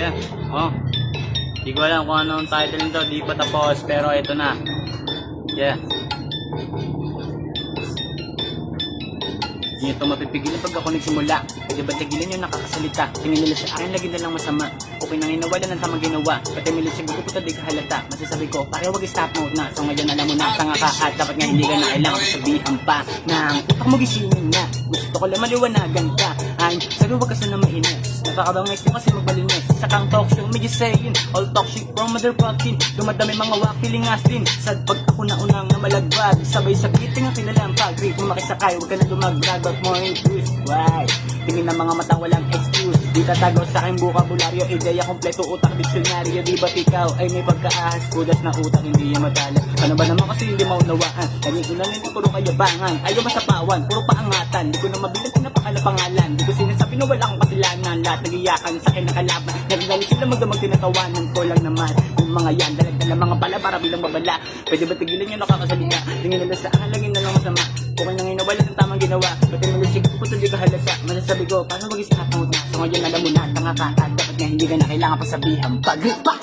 Yeah, oh. Di ko alam kung ano ang title nito, di pa tapos, pero ito na. Yeah. Hindi ito mapipigilan pag ako nagsimula. Pwede ba tigilan yung nakakasalita? Tingin nila sa akin, lagi na lang masama. Okay nang inawala ng tamang ginawa. Pati milit siya guguputan, di ka halata. Masasabi ko, pare wag stop mo na. So ngayon alam mo na, tanga ka at dapat nga hindi ka na kailangan sabihan pa. Na ang utak mo gisingin na. Gusto ko lang maliwanagan ka. Ay, sabi wag ka sana mainis. Nakakabangay ko kasi magbalinis. Sa kang talk show, medyo saying. All talk shit from mother fucking. Dumadami mga wakiling asin. Sad pag ako na unang na malagbag. Sabay sakiting ang kinalampag. Great mo makisakay, wag ka na dumagrag. But more interest, why? Tingin ng mga mata walang excuse Di tatagaw sa aking bukabularyo Ideya kompleto utak diksyonaryo Di ba't ikaw ay may pagkaahas Kudas na utak hindi yung matala Ano ba naman kasi hindi maunawaan Naging ina nila puro kayabangan Ayaw masapawan, puro paangatan Di ko na mabilang pinapakala pangalan Di na wala akong kasilanan Lahat nagiyakan sa akin nakalaban. Nagdali sila magdamag tinatawanan ko lang naman. Yung mga yan, dalag-dala mga bala para bilang babala Pwede ba tigilan yung nakakasalita? Tingin nila sa akin lagi na lang masama. Kung nang inawala ng tamang ginawa Pati mo lusig ko di ka halata Masasabi ko, paano mo na So ngayon alam mo na, tanga ka At dapat nga hindi ka na kailangan pasabihan. Pag-pa!